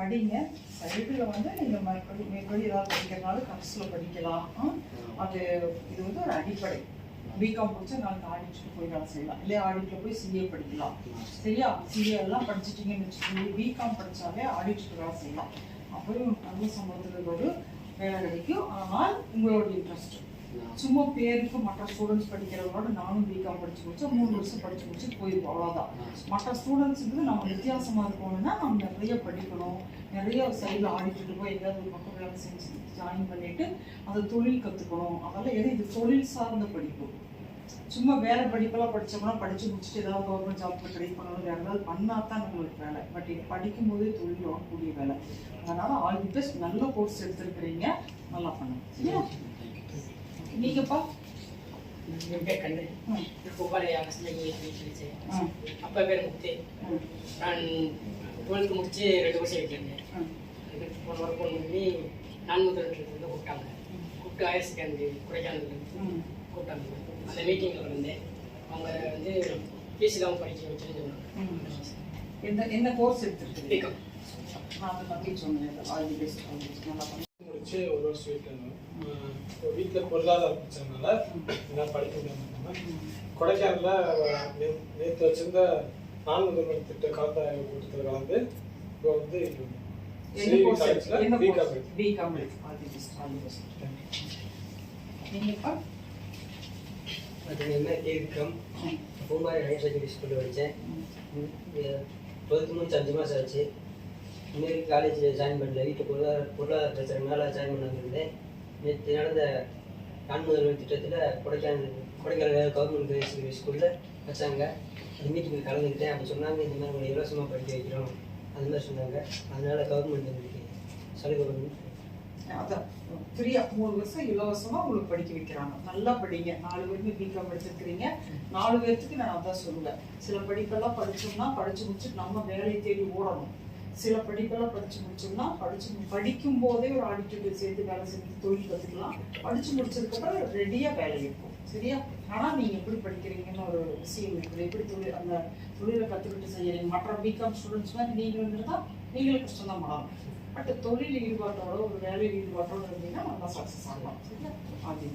படிங்க. சைடில் வந்து நீங்கள் மேற்கொண்டு மேற்படி ஏதாவது படிக்கிறனால கரஸில் படிக்கலாம். அது இது வந்து ஒரு அடிப்படை. பிகாம் படிச்சா நாளைக்கு ஆடிட்டுக்கு போய் வேலை செய்யலாம். இல்லையா ஆடிட்டில் போய் சிஏ படிக்கலாம். சரியா? சிஏ எல்லாம் படிச்சிட்டிங்கன்னு வச்சுக்கோங்க. பிகாம் படித்தாலே ஆடிட்டுக்கு வேலை செய்யலாம். அப்புறம் நல்ல சம்பளத்தில் ஒரு வேலை கிடைக்கும். ஆனால் உங்களோட இன்ட்ரெஸ்ட் சும்மா பேருக்கு மற்ற ஸ்டூடெண்ட்ஸ் படிக்கிறவங்களோட நானும் பிகாம் படிச்சு முடிச்சு மூணு வருஷம் படிச்சு முடிச்சு போயிருப்போம் அவ்வளோதான் மற்ற ஸ்டூடெண்ட்ஸுக்கு நம்ம வித்தியாசமாக இருக்கணும்னா நம்ம நிறைய படிக்கணும். நிறைய சைடில் ஆடிட்டு போய் எங்கேயாவது ஒரு பக்கம் வேலை செஞ்சு ஜாயின் பண்ணிட்டு அந்த தொழில் கற்றுக்கணும் அதெல்லாம் எது? இது தொழில் சார்ந்த படிப்பு. சும்மா வேற படிப்பெல்லாம் படிச்சோம்னா படிச்சு முடிச்சுட்டு ஏதாவது கவர்மெண்ட் ஜாப்ல ட்ரை பண்ணணும் வேற ஏதாவது பண்ணா தான் நம்மளுக்கு வேலை. பட் இது படிக்கும் போதே தொழில் வரக்கூடிய வேலை. அதனால ஆல் தி பெஸ்ட். நல்ல கோர்ஸ் எடுத்திருக்கிறீங்க. நல்லா பண்ணுங்க. சரியா? நீங்கப்பா கஸ்தூரி படித்தேன் ம், அப்பா பேர் முத்து ம், நான் டுவெல்த்து முடிச்சு ரெண்டு வருஷம் இருந்தேன். போன வாரம் ஃபோன் பண்ணி நான் முதல்வர்லேருந்து கூப்பிட்டாங்க. கூப்பிட்டு ஹையர் செகண்டரி கொடைக்கானல். கூப்பிட்டாங்க. அந்த மீட்டிங்கில் வந்தேன். அவங்க வந்து பிசிலாம் படிக்க வச்சுன்னு சொன்னாங்க. என்ன என்ன கோர்ஸ் எடுத்திருக்கீங்க? பிகாம் நான் பற்றி சொன்னேன். நல்லா முடிச்சு ஒரு வருஷம் வீட்டில் வீட்டில் பொருளாதார பிரச்சனைனால என்னால் படிக்க முடியாமல் கொடைக்கானலில் நேற்று வச்சிருந்த நான் முதல்வர் திட்ட கலந்தாய்வு கூட்டத்தில் கலந்து இப்போ வந்து அது என்ன தீர்க்கம்? ம், பூமாரி ஹையர் செகண்டரி ஸ்கூலில் படித்தேன். டுவெல்த்து முடிச்சு அஞ்சு மாதம் ஆச்சு இன்னைக்கு காலேஜில் ஜாயின் பண்ணல. வீட்டு பொருளாதார பொருளாதார பிரச்சனைனால ஜாயின் பண்ணாங்கிருந்தேன் நேற்று நடந்த நான் திட்டத்தில் கொடைக்கானல் கொடைக்கானல் கவர்மெண்ட் ஹையர் ஸ்கூலில் வச்சாங்க. இன்றைக்கி மீட்டிங்கில் கலந்துக்கிட்டேன். அப்போ சொன்னாங்க இந்த மாதிரி உங்களை இலவசமாக படிக்க வைக்கிறோம். அது மாதிரி சொன்னாங்க. அதனால் கவர்மெண்ட் எங்களுக்கு சலுகை பண்ணி அதான். ஃப்ரீயாக மூணு வருஷம் இலவசமாக உங்களுக்கு படிக்க வைக்கிறாங்க. நல்லா படிங்க. நாலு பேருமே பிகாம் படிச்சிருக்கிறீங்க நாலு பேர்த்துக்கு நான் அதான் சொல்லுவேன். சில படிப்பெல்லாம் படிச்சோம்னா படிச்சு முடிச்சுட்டு நம்ம வேலையை தேடி ஓடணும். சில படிப்பெல்லாம் படிச்சு முடிச்சோம்னா படிச்சு படிக்கும் போதே ஒரு ஆடிட்டோட சேர்த்து வேலை செஞ்சு தொழில் கற்றுக்கலாம் படிச்சு முடிச்சதுக்கப்புறம் ரெடியாக வேலை இருக்கும் சரியா? ஆனால் நீங்கள் எப்படி படிக்கிறீங்கன்னு ஒரு விஷயம் இருக்குது. எப்படி தொழில் அந்த தொழிலை கற்றுக்கிட்டு செய்யறீங்க? மற்ற பிகாம் ஸ்டூடெண்ட்ஸ் மாதிரி நீங்களும் இருந்தால் நீங்களும் கஷ்டம் தான் பண்ணலாம் பட் தொழில் ஈடுபாட்டோட ஒரு வேலையில் ஈடுபாட்டோட இருந்தீங்கன்னா நல்லா சக்ஸஸ் ஆகலாம். சரியா? அது